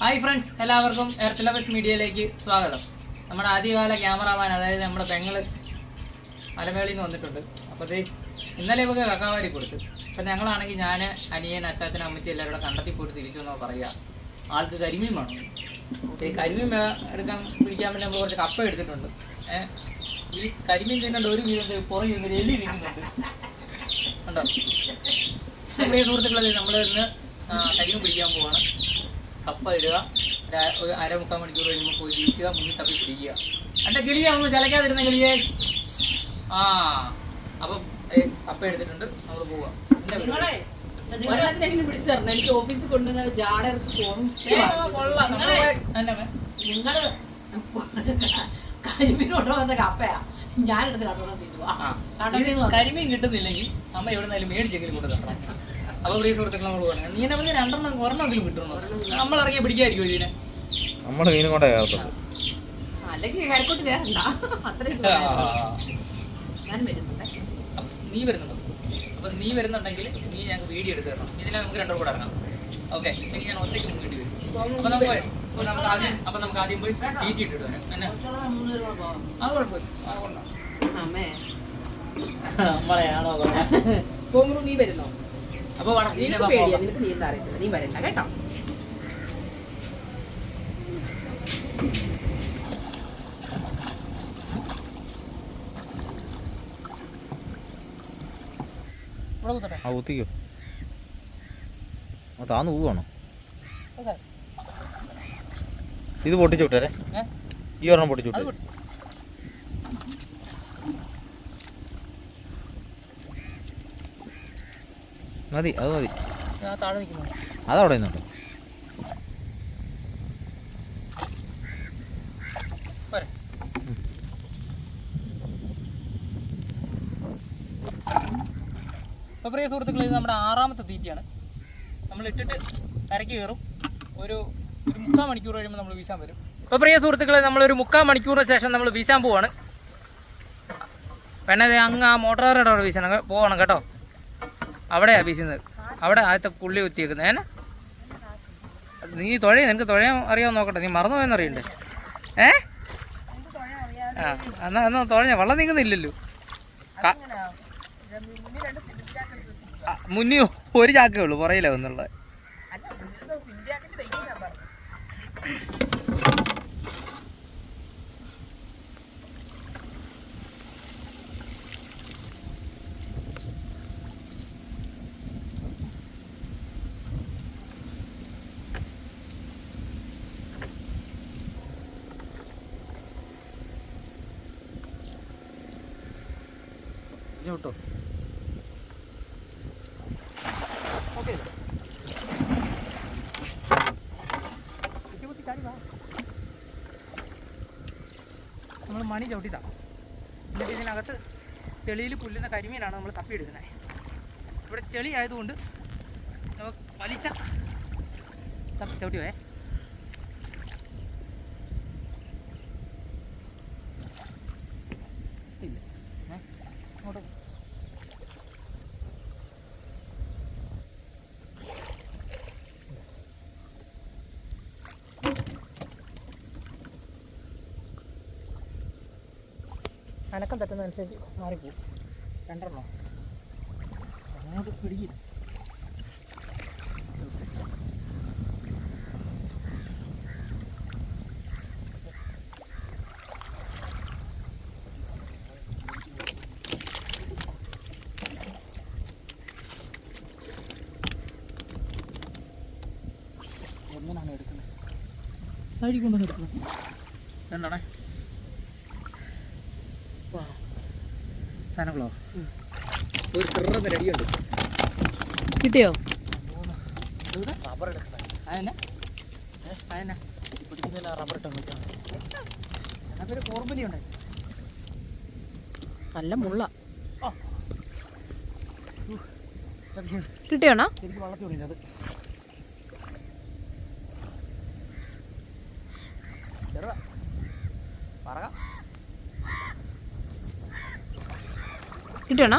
Hi friends എല്ലാവർക്കും earth മീഡിയയിലേക്ക് സ്വാഗതം. നമ്മുടെ ആദ്യകാല ക്യാമറാമാൻ അതായത് നമ്മുടെ പെങ്ങൾ മലമേളിൽ നിന്ന് വന്നിട്ടുണ്ട്. അപ്പോൾ ഇത് ഇന്നലെ ഇവക്ക് കക്കാവാരി കൊടുത്തു. അപ്പം ഞങ്ങളാണെങ്കിൽ ഞാൻ അനിയൻ അച്ചാച്ചൻ അമ്മച്ചി എല്ലാവരും കൂടെ കണ്ടെത്തി പോയിട്ട് തിരിച്ചു എന്നോ പറയുക ആൾക്ക് കരിമീൻ വേണം. ഈ കരിമീൻ എടുക്കാൻ പിടിക്കാൻ വേണ്ടി നമ്മൾ കുറച്ച് കപ്പ എടുത്തിട്ടുണ്ട്. ഈ കരിമീൻ തിന്നേണ്ട ഒരു മീനുണ്ട് പുറം ഇങ്ങനെ എലി തിന്നുന്നുണ്ട് കണ്ടോ? പ്രിയ സുഹൃത്തുക്കളെ നമ്മൾ ഇന്ന് കരിമീൻ പിടിക്കാൻ പോവാണ്. കപ്പ ഇടുക ഒരു അര മുക്കാൽ മണിക്കൂർ കഴിയുമ്പോൾ പോയി വീശുക മുന്നിൽ തപ്പി പിടിക്കുക. എന്റെ കിളിയെ ഒന്ന് ചലക്കാതിരുന്ന കിളിയെ. ആ അപ്പം കപ്പ എടുത്തിട്ടുണ്ട്. നമ്മൾ പോവാം എനിക്ക് ഓഫീസിൽ കൊണ്ടുവന്ന ജാട ഇറക്കി പോകും? നിങ്ങൾ വന്ന കപ്പയാ. ഞാനെടുത്ത് കരിമീൻ കിട്ടുന്നില്ലെങ്കിൽ അമ്മ എവിടെ നിന്നാലും മേടിച്ചെങ്കിലും കൊണ്ട് അപ്പൊ പ്രിയ സുഹൃത്തുക്കൾ നമ്മൾ പോകണം. നീ നമ്മൾ രണ്ടെണ്ണം ഒരെണ്ണമെങ്കിലും കിട്ടണോ നമ്മൾ ഇറങ്ങി പിടിക്കായിരിക്കും ഇതിനെ നമ്മുടെ മീനും കൊണ്ടേ കയറത്തുള്ളൂ. അല്ലെങ്കിൽ കരക്കോട്ട് കയറണ്ട. അത്രയും ആ. ഞാൻ വരുന്നുണ്ടേ. നീ വരുന്നുണ്ടോ? അപ്പൊ നീ വരുന്നുണ്ടെങ്കിൽ നീ ഞങ്ങൾക്ക് വീഡിയോ എടുത്ത് തരണം. ഇതിനെ നമുക്ക് രണ്ടോ കൂടെ ഇറങ്ങാം. ഓക്കെ ഇനി ഞാൻ ഒറ്റയ്ക്ക് മുന്നിട്ട് വരും. അപ്പൊ നമുക്ക് അപ്പൊ നമുക്ക് ആദ്യം അപ്പൊ നമുക്ക് ആദ്യം പോയി തീറ്റി ഇട്ടിട്ട് വരാം. എന്നാ? അത് കുഴപ്പമില്ല. അത്? പോമുറു നീ വരുന്നോ? അപ്പൊ നിനക്ക് പേടിയാ നിനക്ക് നീന്താ അറിയത്തില്ല. നീ വരണ്ട കേട്ടോ? ആ ഊത്തിക്കോ. ആ താന്ന് പോവാണോ ഇത് പൊട്ടിച്ചു വിട്ടേ ഈ ഒരെണ്ണം പൊട്ടിച്ചു വിട്ടേ മതി അത് മതി. അതവിടെ നിന്നുണ്ട് അപ്പോൾ പ്രിയ സുഹൃത്തുക്കളെ ഇത് നമ്മുടെ ആറാമത്തെ തീറ്റയാണ്. നമ്മൾ ഇട്ടിട്ട് കരയ്ക്ക് കയറും. ഒരു ഒരു മുക്കാൽ മണിക്കൂർ കഴിയുമ്പോൾ നമ്മൾ വീശാൻ വരും. അപ്പോൾ പ്രിയ സുഹൃത്തുക്കളെ നമ്മളൊരു മുക്കാൽ മണിക്കൂറിന് ശേഷം നമ്മൾ വീശാൻ പോവാണ്. പെണ്ണത് അങ്ങ് ആ മോട്ടോറിന്റെ അവിടെ വീശണം. പോവണം കേട്ടോ. അവിടെയാണ് വീശുന്നത് അവിടെ ആദ്യത്തെ കുള്ളി കുത്തിയേക്കുന്നത് ഏന? നീ തുഴ നിനക്ക് തുഴയാൻ അറിയാമെന്ന് നോക്കട്ടെ. നീ മറന്നു പോയെന്നറിയണ്ടേ ഏ? ആ എന്നാ എന്നാ തുഴഞ്ഞ. വെള്ളം നീങ്ങുന്നില്ലല്ലോ. മുന്നിൽ ഒരു ചാക്കേ ഉള്ളൂ. പുറയില്ല വിട്ടോ ഓക്കെ. നമ്മൾ മണി ചവിട്ടിതാ എന്നിട്ട് ഇതിനകത്ത് ചെളിയിൽ പുല്ലുന്ന കരിമീനാണ് നമ്മൾ തപ്പിയെടുക്കുന്നത്. ഇവിടെ ചെളി ആയതുകൊണ്ട് നമുക്ക് വലിച്ച തപ്പി ചവിട്ടി പോയേ അനക്കം തട്ടുന്നതനുസരിച്ച് മാറിപ്പോവും. രണ്ടെണ്ണോ? അങ്ങോട്ട് പിടിക്കും. ഒന്നിനാണ് എടുക്കുന്നത്. സൈഡിൽ കൊണ്ടുവന്ന് എടുക്കുന്നത് രണ്ടാണേ സാധനങ്ങളോ ഒരു ചെറുത് റെഡിയുണ്ട് കിട്ടിയോ? റബ്ബർ എടുക്കണം അതെന്നെ? അതെന്നെ? പിടിക്കുന്നില്ല റബ്ബർ ഇട്ടോ നോക്കിയാൽ അതിനകത്തൊരു കോർബലി ഉണ്ട്? നല്ല മുള്ള. കിട്ടിയോണോ വള്ളത്തിൽ ചെറുതാ. പറക കിട്ടിയോണോ ഞാൻ അവിടെ ചവിട്ടിയിട്ടുണ്ട് കണ്ടോ ഞാൻ അവിടെ ചവിട്ടി പിടിച്ച് വെച്ചതാണ്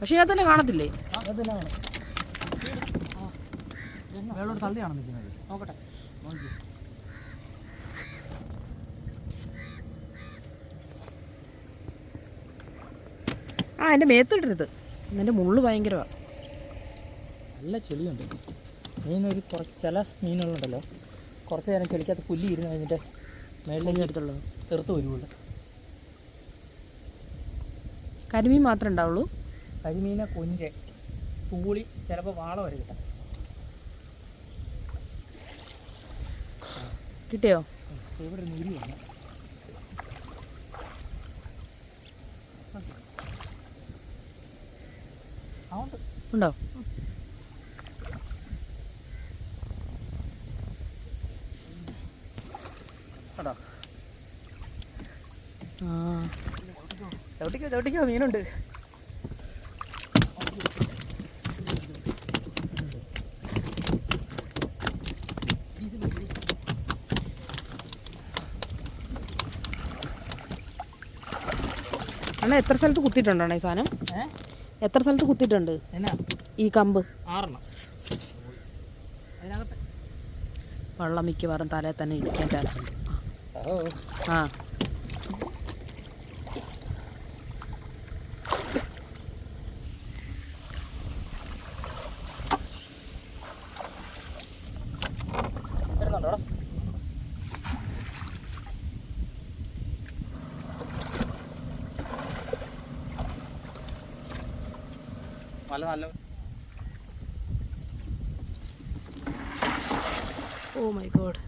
പക്ഷെ ഞാൻ തന്നെ കാണത്തില്ലേ? ആ എന്റെ മേത്തിട്ടരുത് എന്റെ മുള്ളു ഭയങ്കരമാണ് നല്ല ചെളിയുണ്ട്. മീനൊരു കുറച്ച് ചില മീനുകളുണ്ടല്ലോ. കുറച്ച് നേരം ചെളിക്കകത്ത് പുല്ലി ഇരുന്ന് കഴിഞ്ഞിട്ട് മേളിലേക്ക് അടുത്തുള്ളത് തെറുത്ത് വരുവുള്ളൂ കരിമീൻ മാത്രമേ ഉണ്ടാവുള്ളൂ? കരിമീന കൊഞ്ച് പൂളി ചിലപ്പോൾ വാള വരെ കിട്ടാം. കിട്ടിയോ? ഇവിടെ നീരി വന്നു ഉണ്ടോ കേട്ടോ ആ ചവിട്ടിക്കോ മീനുണ്ട്. അണ്ണാ എത്ര സ്ഥലത്ത് കുത്തിയിട്ടുണ്ടോ ഈ സാധനം? എത്ര സ്ഥലത്ത് കുത്തിയിട്ടുണ്ട്? ഈ കമ്പ്. വള്ളം മിക്കവാറും തലയിൽ തന്നെ ഇരിക്കാൻ ചാൻസ് ഉണ്ട്. ആ വരുന്നുണ്ടോ നല്ല നല്ല. ഓ മൈ ഗോഡ്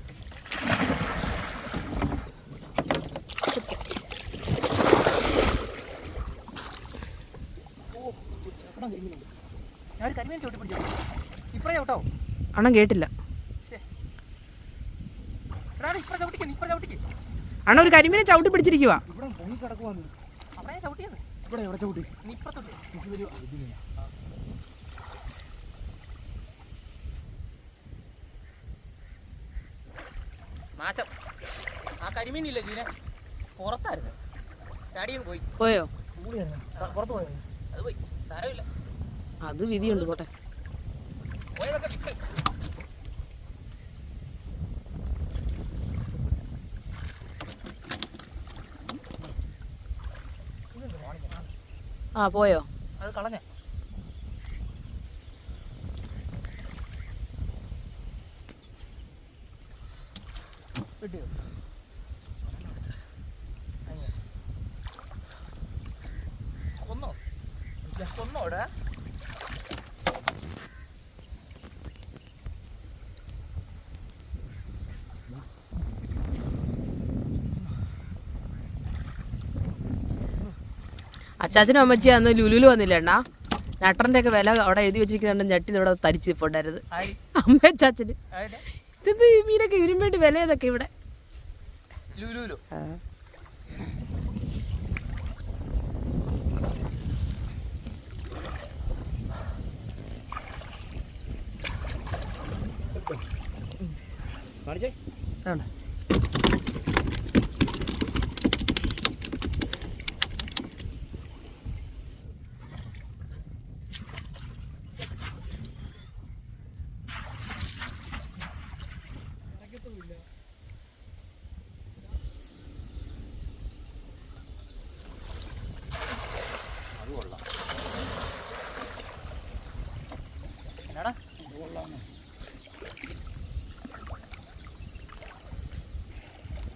അണ കരിമീൻ ചവിട്ടി പിടിച്ചു? ഇപ്പറേ ചവിട്ടോ? അണ്ണൻ കേട്ടില്ല. അണ ഒരു കരിമീനെ ചവിട്ടി പിടിച്ചിരിക്കുവാ. ഇവിടെ പൊങ്ങി കിടക്കുവാന്ന് അവിടെ ഞാൻ ചവിട്ടിയത്? ഇവിടെ എവിടെ ചവിട്ടി? നീ ഇപ്പുറത്തോട്ട് മാറ്റം. ആ കരിമീനില്ല ജീനെ? പുറത്തായിരുന്നു. ചാടിയും പോയി. പോയോ? പുറത്ത് പോയോ? അത് പോയി. സാരമില്ല. അത് വിധിയുണ്ട് പോട്ടെ. പോയതൊക്കെ ആ പോയോ? അത് കളഞ്ഞ. കൊന്നോ കൊന്നോടാ അച്ചാച്ചനും അമ്മച്ചി അന്ന് ലുലുലു വന്നില്ല അണ്ണാ? നട്ടറിന്റെ ഒക്കെ വില അവിടെ എഴുതി വെച്ചിരിക്കുന്നുണ്ട്. ഞെട്ടി ഇവിടെ തരിച്ചു പോണ്ടായിരുന്നു. അമ്മ ചാച്ചന്. ഇത് ഈ മീനൊക്കെ ഇതിനും വേണ്ടി വില ഏതൊക്കെ ഇവിടെ. കാണിച്ചേ ആണ്. അത് കൊള്ളാം എന്നാടാ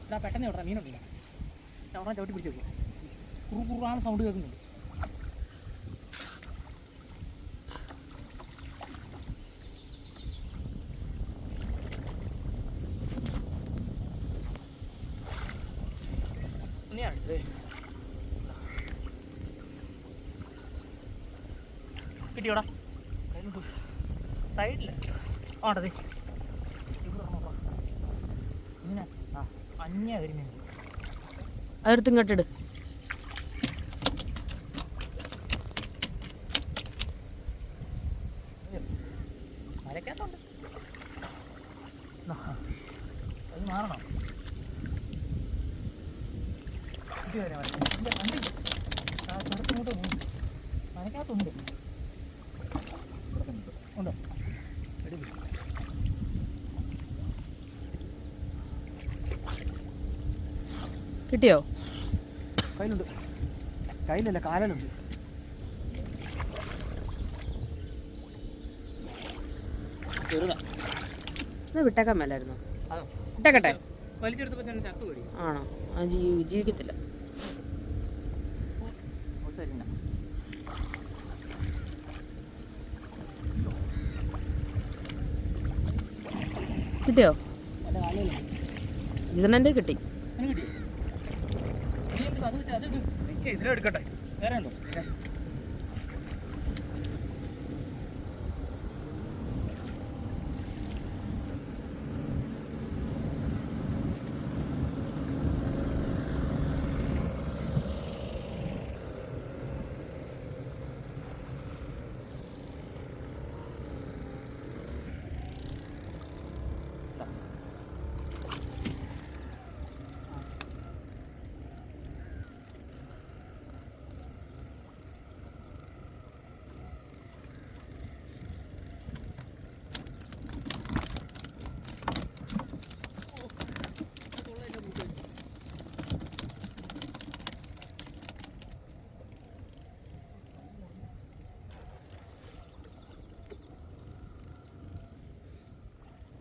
ഇതാ പെട്ടെന്ന് വിടറ മീനുണ്ടില്ല ചവിടാൻ ചവിട്ടി പിടിച്ചു വെക്കും. കുറു കുറുവാണ് സൗണ്ട് കേൾക്കുന്നുണ്ട്. കിട്ടിയോടാ? സൈഡിൽ. ആണ്ടത് ഇങ്ങനെ ആ അന്യ കരിമീൻ അതെടുത്ത് ഇങ്ങോട്ടിട് മരക്കകത്തുണ്ട് അത് മാറണം ഇത് വരെ മരക്കകത്ത്. ഇല്ല, കണ്ടില്ല. ആ, ചെറുത്ത് ഇങ്ങോട്ട് പോകുന്നു. മരക്കകത്തുണ്ട്. അകത്തുണ്ട് ഉണ്ടോ? എടുക്ക്. കിട്ടിയോ? കയ്യിലുണ്ട്. കയ്യിലല്ല കാലിലുണ്ട്. വിട്ടേക്കാൻ മേലായിരുന്നു? വിട്ടേക്കട്ടെ. ആണോ? ആ ജീവി ജീവിക്കത്തില്ല. കിട്ടിയോ? എന്റെ കിട്ടി. ഇതിനെന്റെ കിട്ടി അതിന് കിട്ടിയോ നീ എന്ത് അത് വെച്ച് അത് ഇട്. നിക്ക് ഇതിലെടുക്കട്ടെ വേറെ ഉണ്ടോ?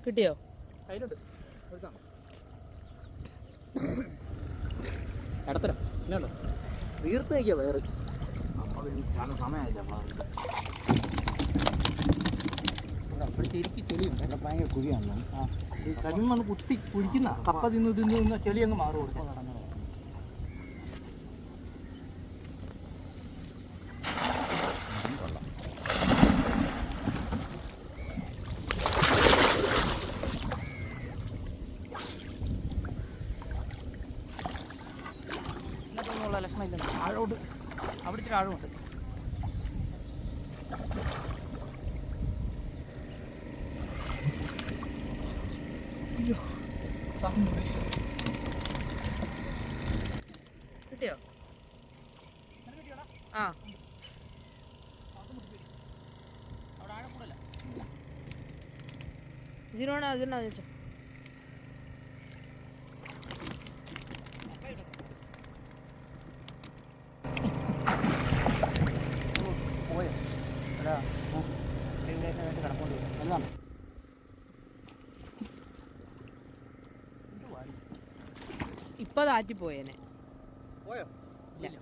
കിട്ടിയോ? ഇടത്തരം ഇല്ലുണ്ടോ വീർത്ത് നിൽക്കുക വേറെ സമയമായില്ല അവിടെ ശരിക്കും ചെളിയുണ്ട്. ഇവിടെ ഭയങ്കര കുഴിയാണല്ലോ. കരിമണ്ണ് കുത്തി കുഴിക്കുന്ന കപ്പ തിന്ന് തിന്ന് തിന്ന് ചെളി അങ്ങ് മാറും കൊടുക്കും ശ്വാസം. കിട്ടിയോ? ആ. കൂടല്ല ഇതിനോട് ഇതിനാ വെച്ചോ പോയോ എടാ ഇവിടെയൊക്കെ ആയിട്ട് കിടക്കൊണ്ട് എല്ലാം ഇപ്പൊ താറ്റിപ്പോയേനെ പോയോ? ഇല്ല.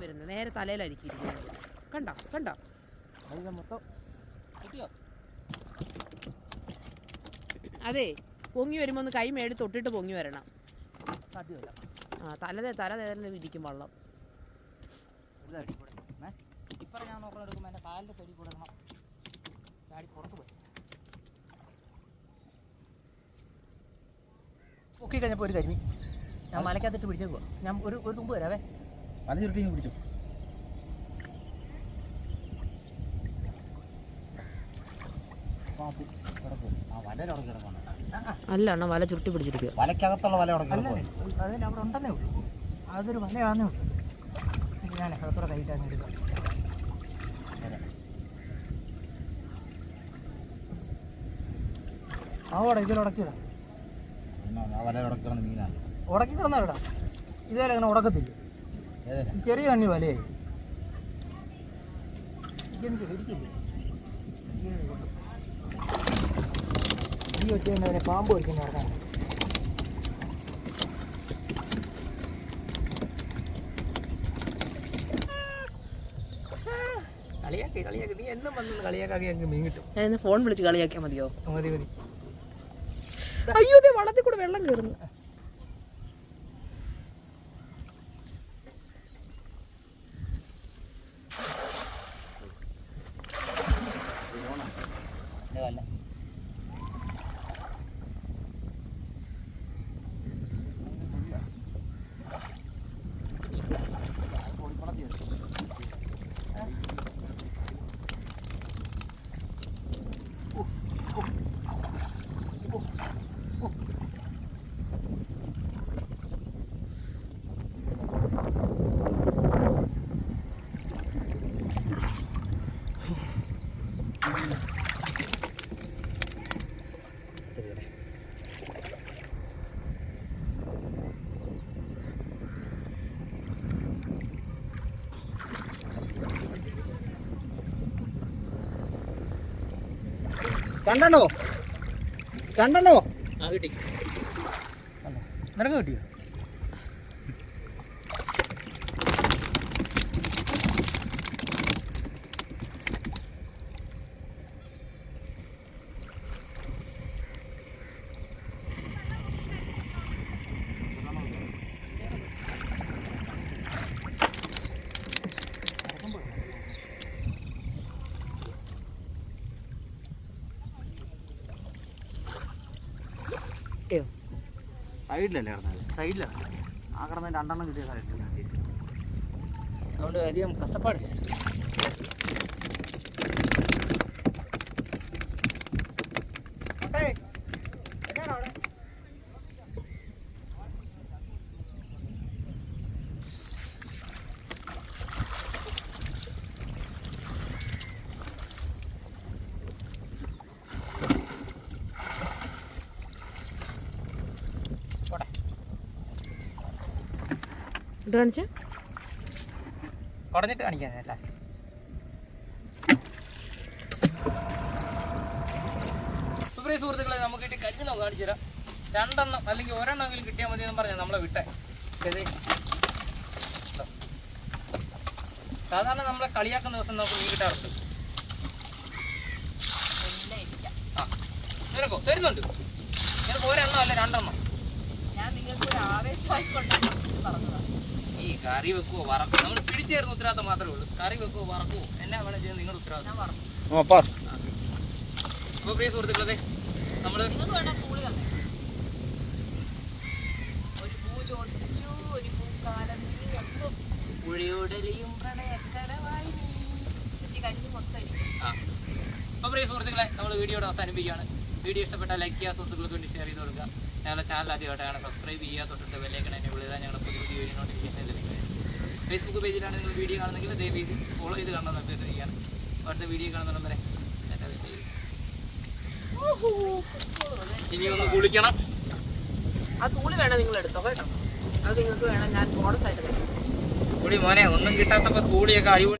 വരുന്നത് നേരെ തലയിലായിരിക്കും. ഇരിക്കുന്നത് കണ്ടോ? കണ്ടോ? അത് മൊത്തം. കിട്ടിയോ? അതെ പൊങ്ങി വരുമ്പോൾ ഒന്ന് കൈ മേടി തൊട്ടിട്ട് പൊങ്ങി വരണം. സാധ്യമല്ല. ആ തലതേ തല നേരെ ഇരിക്കും വെള്ളം. ഇപ്പം ഞാൻ നോക്കണം എടുക്കുമ്പോൾ എന്റെ കാലിന്റെ സൈഡിൽ കൂടെ ഇടണം ചാടി പുറത്ത് പോയി പൊക്കി കഴിഞ്ഞപ്പോൾ ഒരു കരിമി ഞാൻ മലക്കകത്തിട്ട് പിടിച്ചേക്കുക ഞാൻ ഒരു ഒരു തുമ്പ് തരാവേ. അത് ചുരുട്ടി പിടിച്ചു അല്ല അണ്ണ വല ചുരുട്ടി പിടിച്ചിരിക്കുക വലക്കകത്തുള്ള വല അവിടെ അല്ല അതിൽ അവിടെ ഉണ്ടെന്നേ ഉള്ളൂ. അതൊരു വലയാന്നേ ഉള്ളൂ. ഞാൻ അകത്തോടെ കൈയിട്ടാണ് എടുക്കാം ആ ഓടെ ഉടക്കി കിടന്നാടാ ഇതേലെ അങ്ങനെ ഉടക്കത്തില്ല. ചെറിയ കണ്ണി വലയായി ഈ ഒറ്റ തന്നെ പാമ്പ് വയ്ക്കുന്ന ഇറക്കാൻ കളിയാക്കി കളിയാക്കി. നീ എന്നും വന്നു കളിയാക്കാക്കി ഞങ്ങൾക്ക് മീൻ കിട്ടും. ഞാൻ ഫോൺ വിളിച്ച് കളിയാക്കിയാൽ മതിയോ? മതി മതി. അയ്യോ ദേ വളത്തിൽ കൂടെ വെള്ളം കയറുന്നു രണ്ടെണ്ണോ? രണ്ടെണ്ണോ? നിനക്ക് കിട്ടിയോ? സൈഡിലല്ലേ കിടന്നത്? സൈഡിലാണ് ആ കിടന്ന രണ്ടെണ്ണം കിട്ടിയ സൈഡിലാണ് അതുകൊണ്ട് അധികം കഷ്ടപ്പാടില്ല. ഇത് കാണിച്ച. കുടഞ്ഞിട്ട് കാണിക്കാൻ ലാസ്റ്റ് പ്രിയ സുഹൃത്തുക്കളെ നമുക്ക് കിട്ടി കഞ്ഞി നമുക്ക് കാണിച്ചു തരാം. രണ്ടെണ്ണം അല്ലെങ്കിൽ ഒരെണ്ണമെങ്കിലും കിട്ടിയാൽ മതി എന്ന് പറഞ്ഞാൽ നമ്മളെ വിട്ടേ. സാധാരണ നമ്മളെ കളിയാക്കുന്ന ദിവസം നമുക്ക് മീൻ കിട്ടാറുണ്ട്. ആ നിനക്കോ തരുന്നുണ്ട് നിനക്ക് ഒരെണ്ണം അല്ല രണ്ടെണ്ണം. ഞാൻ നിങ്ങൾക്ക് ഒരു ആവേശമായിക്കൊണ്ടാണ് പറഞ്ഞത്. ഈ കറി വെക്കുവോ വറക്കുവോ? നമ്മൾ പിടിച്ചേർന്ന് ഉത്തരവാദിത്തം മാത്രമേ ഉള്ളൂ. കറി വെക്കുവോ വറക്കുവോ? എല്ലാം വേണം ചെയ്യുന്നത് നിങ്ങളുടെ ഉത്തരവാദിത്തം. അപ്പോൾ പ്രിയ സുഹൃത്തുക്കളെ നമ്മൾ. ആ. അപ്പോൾ പ്രിയ സുഹൃത്തുക്കളെ നമ്മൾ വീഡിയോയുടെ അവസാനിപ്പിക്കുകയാണ്. വീഡിയോ ഇഷ്ടപ്പെട്ടാൽ ലൈക്ക് ചെയ്യുക സുഹൃത്തുക്കൾക്ക് വേണ്ടി ഷെയർ ചെയ്ത് കൊടുക്കുക. ഞങ്ങളുടെ ചാനൽ ആദ്യമായിട്ടാണ്. സബ്സ്ക്രൈബ് ചെയ്യുക തൊട്ടിട്ട് ബെല്ലൈക്കൺ എന്നെ വിളിതാൽ ഞങ്ങളുടെ പുതിയ പുതിയ വീഡിയോ നോട്ടിഫിക്കേഷൻ ഫേസ്ബുക്ക് പേജിലാണ് നിങ്ങൾ വീഡിയോ കാണുന്നെങ്കിൽ ദയവ് ചെയ്ത് ഫോളോ ചെയ്ത് കാണുന്നത് അഭ്യർത്ഥിക്കുകയാണ് അടുത്ത വീഡിയോ കാണുന്ന വരെ. ഇനി ഒന്ന് കുളിക്കണം. ആ തൂളി വേണം നിങ്ങൾ എടുത്തോ കേട്ടോ? അത് നിങ്ങൾക്ക് വേണം ഞാൻ ബോണസ് ആയിട്ട് തരാം. കൂടി മോനെ ഒന്നും കിട്ടാത്തപ്പോ കൂടിയൊക്കെ അടിപൊളി